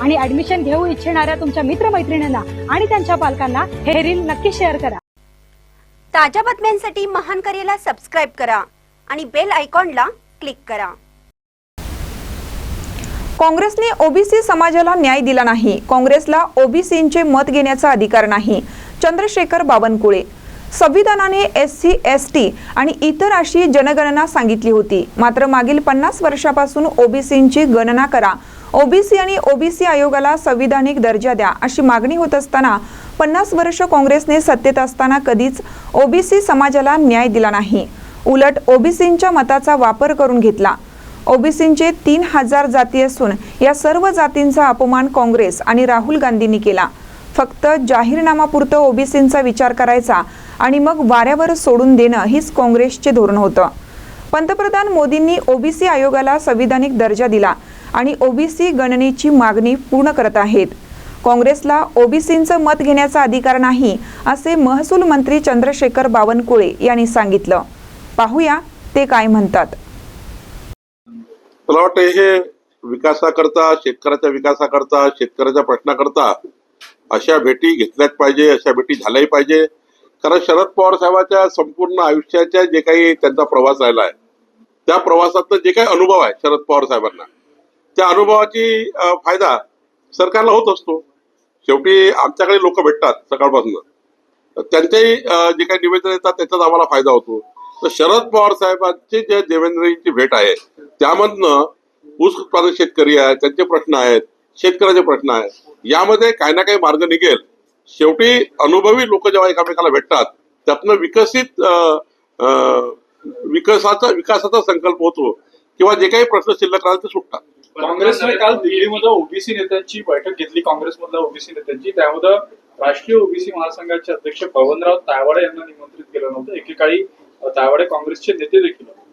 आणि ऍडमिशन घेऊ इच्छिणाऱ्या तुमच्या मित्रमैत्रिणींना आणि त्यांच्या पालकांना हे रील नक्की शेअर करा. ताज्या बातम्यांसाठी महान करेला सबस्क्राईब करा आणि बेल आयकॉनला क्लिक करा. काँग्रेसने ओबीसी समाजाला न्याय दिला नाही. काँग्रेसला ओबीसींचे मत घेण्याचा अधिकार नाही. चंद्रशेखर बावनकुळे. संविधानाने एस सी एस टी आणि इतर अशी जनगणना सांगितली होती. मात्र मागील पन्नास वर्षापासून ओबीसींची गणना करा. ओबीसी आणि ओबीसी आयोगाला संविधानिक दर्जा द्या अशी मागणी होत असताना पन्नास वर्ष काँग्रेसने सत्तेत असताना कधीच ओबीसी समाजाला न्याय दिला नाही. उलट ओबीसींच्या मताचा वापर करून घेतला. ओबीसींचे तीन हजार जाती असून या सर्व जातींचा अपमान काँग्रेस आणि राहुल गांधींनी केला. फक्त जाहीरनामापुरतं ओबीसींचा विचार करायचा आणि मग वाऱ्यावर सोडून देणं हीच काँग्रेसचे धोरण होतं. पंतप्रधान मोदींनी ओबीसी आयोगाला संविधानिक दर्जा दिला. आणि ओबीसी गणनेची मागणी पूर्ण करत आहेत. काँग्रेसला ओबीसींचं मत घेण्याचा अधिकार नाही असे महसूल मंत्री चंद्रशेखर बावनकुळे यांनी सांगितलं. पाहूया ते काय म्हणतात. मला वाटतं हे विकासाकरता शेतकऱ्याच्या विकासाकरता शेतकऱ्याच्या प्रश्नाकरता अशा भेटी घेतल्याच पाहिजे अशा भेटी झाल्याही पाहिजे. कारण शरद पवार साहेबाच्या संपूर्ण आयुष्याच्या जे काही त्यांचा प्रवास राहिला आहे त्या प्रवासात जे काही अनुभव आहे शरद पवार साहेबांना त्या अनुभवाची फायदा सरकारला होत असतो. शेवटी आमच्याकडे लोक भेटतात सकाळपासून. त्यांचेही जे काही निवेदन येतात त्याचाच आम्हाला फायदा होतो. तर शरद पवार साहेबांची जे देवेंद्रजींची भेट आहे त्यामधनं ऊस उत्पादक शेतकरी आहेत त्यांचे प्रश्न आहेत शेतकऱ्याचे प्रश्न आहेत. यामध्ये काही ना काही मार्ग निघेल. शेवटी अनुभवी लोक जेव्हा एकामेकाला भेटतात त्यातनं विकसित विकासाचा विकासाचा संकल्प होतो. किंवा जे काही प्रश्न शिल्लक राहतात ते सुटतात. काँग्रेसने काल दिल्लीमध्ये ओबीसी नेत्यांची बैठक घेतली काँग्रेसमधल्या ओबीसी नेत्यांची त्यामध्ये राष्ट्रीय ओबीसी महासंघाचे अध्यक्ष पवनराव तायवाडे यांना निमंत्रित केलं नव्हतं एकेकाळी तायवाडे काँग्रेसचे नेते देखील होते.